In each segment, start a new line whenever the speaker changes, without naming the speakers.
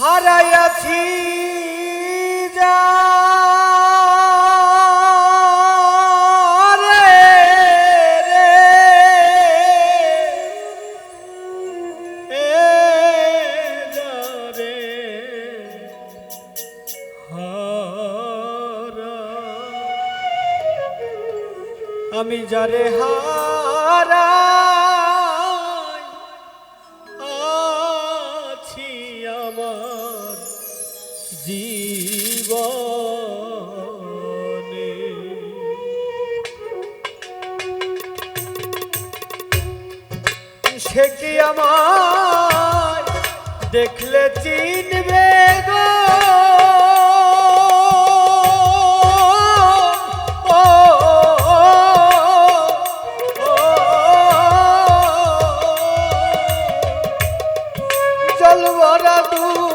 হারাইয়াছি আমি যারে হারা সে কি আমার দেখলে চিনবে গো। জলবরা দূর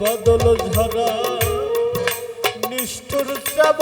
বদল ঝরা নিষ্ঠুর সব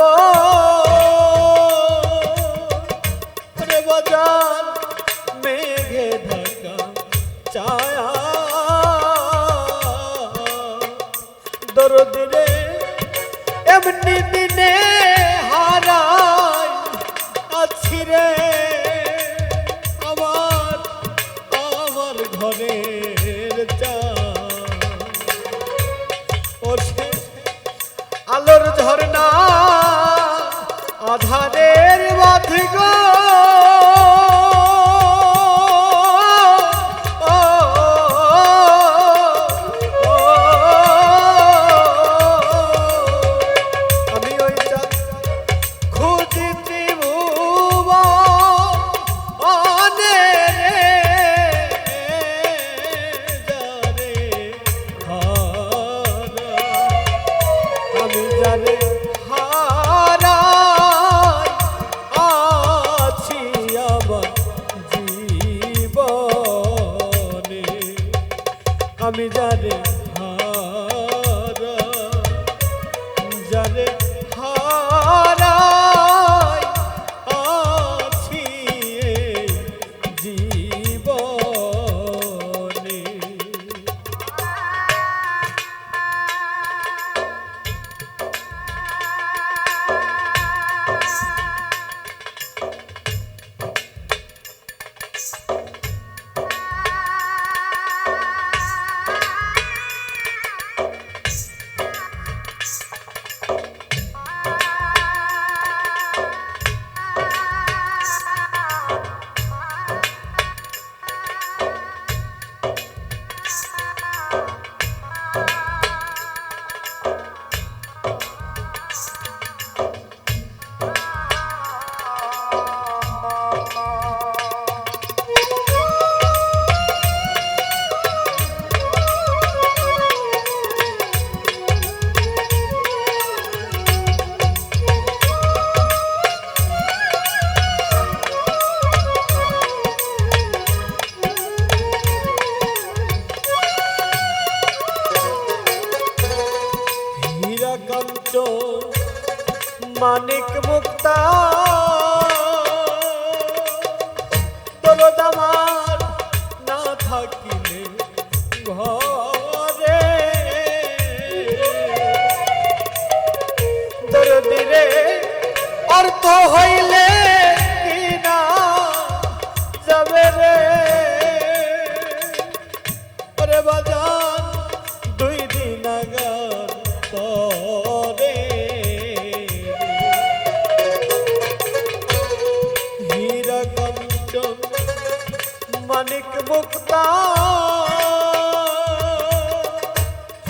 মুক্তা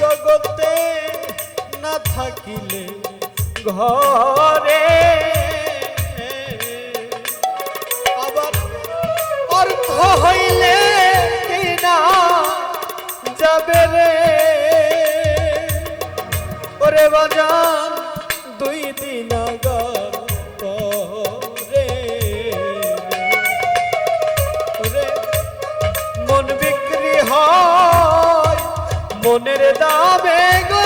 জগতে না থাকিলে ঘরে আবার অর্থ হইলে কিনা যাবে রে? ওরে বাজান, দুই দিন আগা মনের দাবে গো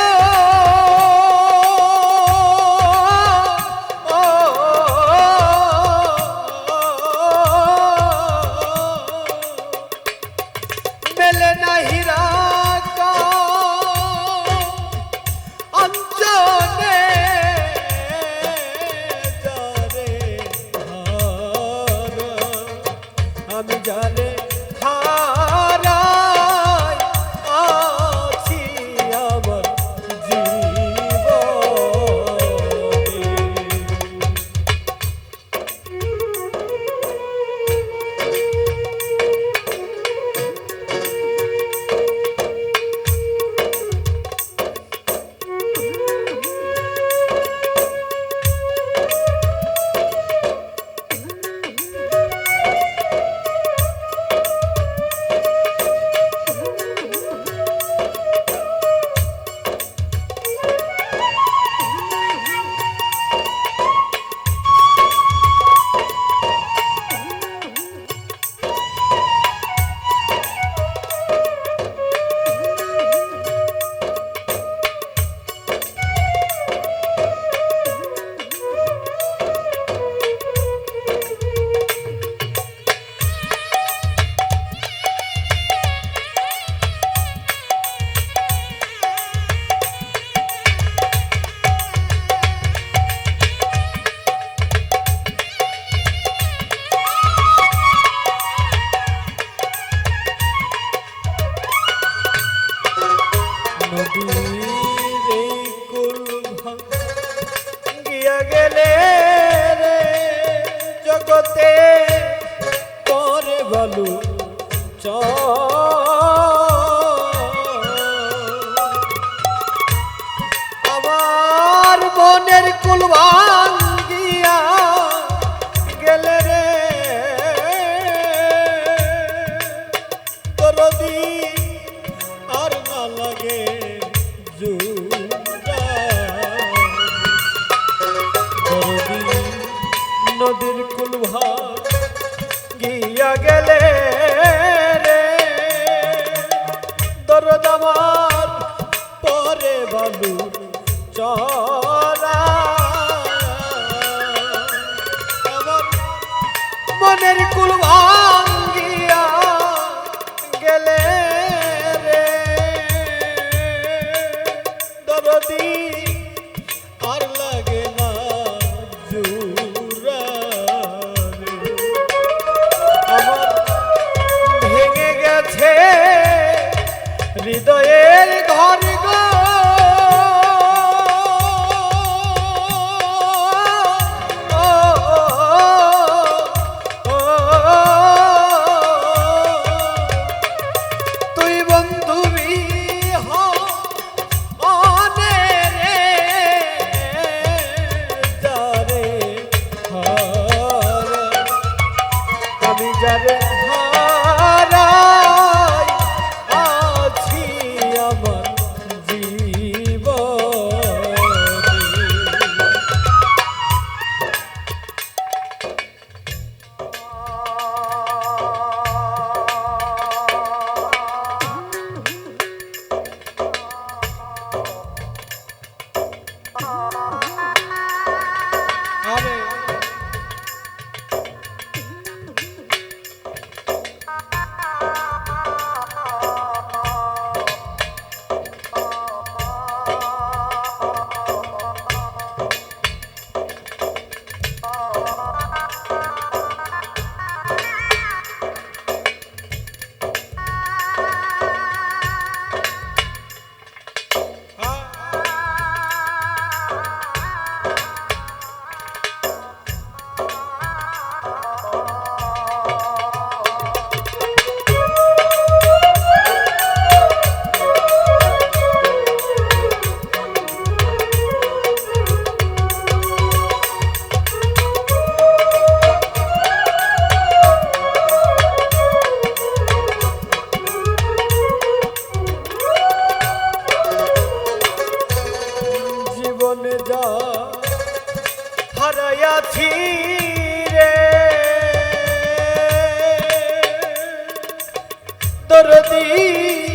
মনের কুলবা জীবনে যা হারাইয়াছি রে তোর দিয়ে